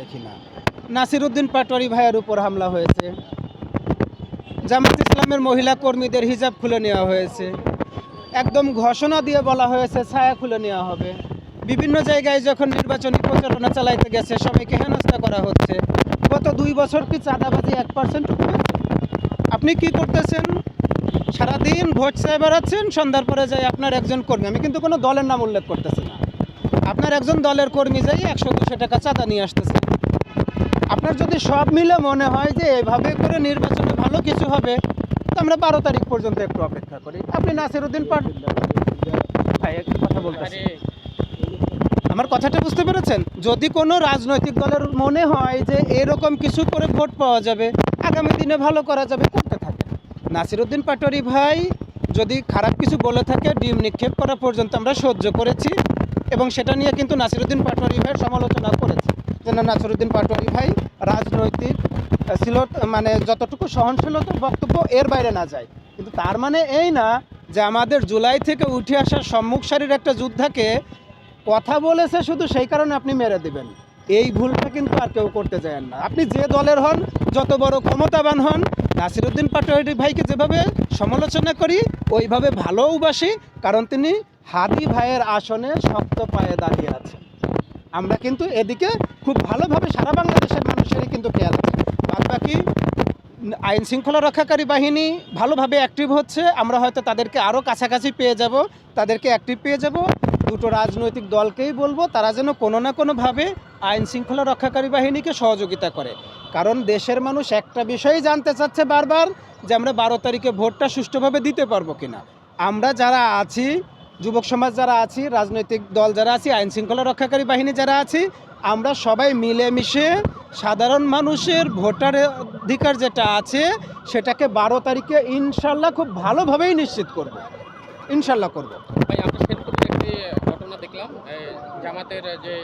দেখি না। নাসিরুদ্দিন পাটোয়ারি ভাইয়ের উপর হামলা হয়েছে। জামাত ইসলামের মহিলা কর্মীদের হিজাব খুলে নেওয়া হয়েছে। একদম ঘোষণা দিয়ে বলা হয়েছে, ছায়া খুলে নেওয়া হবে। বিভিন্ন জায়গায় যখন নির্বাচনী প্রচারণা চালাইতে গেছে, সবাইকে হেনস্থা করা হচ্ছে। গত দুই বছর কি চাঁদাবাজি এক পার্সেন্ট আপনি কি করতেছেন? সারাদিন ভোট চেয়ে বেড়াচ্ছেন সন্ধ্যার পরে যাই আপনার একজন কর্মী। আমি কিন্তু কোনো দলের নাম উল্লেখ করতেছি না। আপনার একজন দলের কর্মী যাই একশো দুশো টাকা চাঁদা নিয়ে আসতেছে। আপনার যদি সব মিলে মনে হয় যে এভাবে করে নির্বাচনে ভালো কিছু হবে তো আমরা বারো তারিখ পর্যন্ত একটু অপেক্ষা করি। আপনি নাসিরুদ্দিন পাট ভাই একটু কথা বলতেছি। আমার কথাটা বুঝতে পেরেছেন? যদি কোনো রাজনৈতিক দলের মনে হয় যে এরকম কিছু করে ভোট পাওয়া যাবে আগামী দিনে ভালো করা যাবে করতে থাকে। নাসিরুদ্দিন পাটোয়ারি ভাই যদি খারাপ কিছু বলে থাকে ডিম নিক্ষেপ করা পর্যন্ত আমরা সহ্য করেছি। এবং সেটা নিয়ে কিন্তু নাসিরুদ্দিন পাটোয়ারি ভাইয়ের সমালোচনা করেছি। যে না, নাসিরুদ্দিন পাটোয়ারি ভাই রাজনৈতিক ছিল মানে যতটুকু সহনশীলতার বক্তব্য এর বাইরে না যায়। কিন্তু তার মানে এই না যে আমাদের জুলাই থেকে উঠে আসা সম্মুখ সারির একটা যোদ্ধাকে কথা বলেছে শুধু সেই কারণে আপনি মেরে দিবেন। এই ভুলটা কিন্তু আর কেউ করতে যায় না। আপনি যে দলের হন, যত বড় ক্ষমতাবান হন, নাসিরুদ্দিন পাটোয়ারি ভাইকে যেভাবে সমালোচনা করি, ওইভাবে ভালোবাসি কারণ তিনি হাদি ভাইয়ের আসনে শক্ত পায়ে দাঁড়িয়ে আছেন আমরা কিন্তু এদিকে খুব ভালোভাবে সারা বাংলাদেশের মানুষেরই কিন্তু খেয়াল আছে বাদ বাকি আইন শৃঙ্খলা রক্ষাকারী বাহিনী ভালোভাবে অ্যাক্টিভ হচ্ছে। আমরা হয়তো তাদেরকে আরও কাছাকাছি পেয়ে যাব, তাদেরকে অ্যাক্টিভ পেয়ে যাব। দুটো রাজনৈতিক দলকেই বলব, তারা যেন কোনো না কোনোভাবে আইন শৃঙ্খলা রক্ষাকারী বাহিনীকে সহযোগিতা করে। কারণ দেশের মানুষ একটা বিষয়ই জানতে চাচ্ছে বারবার যে আমরা বারো তারিখে ভোটটা সুষ্ঠুভাবে দিতে পারব কিনা। আমরা যারা আছি যুবক সমাজ যারা আছি, রাজনৈতিক দল যারা আছি, আইন শৃঙ্খলা রক্ষাকারী বাহিনী যারা আছি, আমরা সবাই মিলেমিশে সাধারণ মানুষের ভোটার অধিকার যেটা আছে, সেটাকে বারো তারিখে ইনশাল্লাহ খুব ভালোভাবেই নিশ্চিত করব। ইনশাল্লাহ করব। ঘটনা দেখলাম জামাতের যে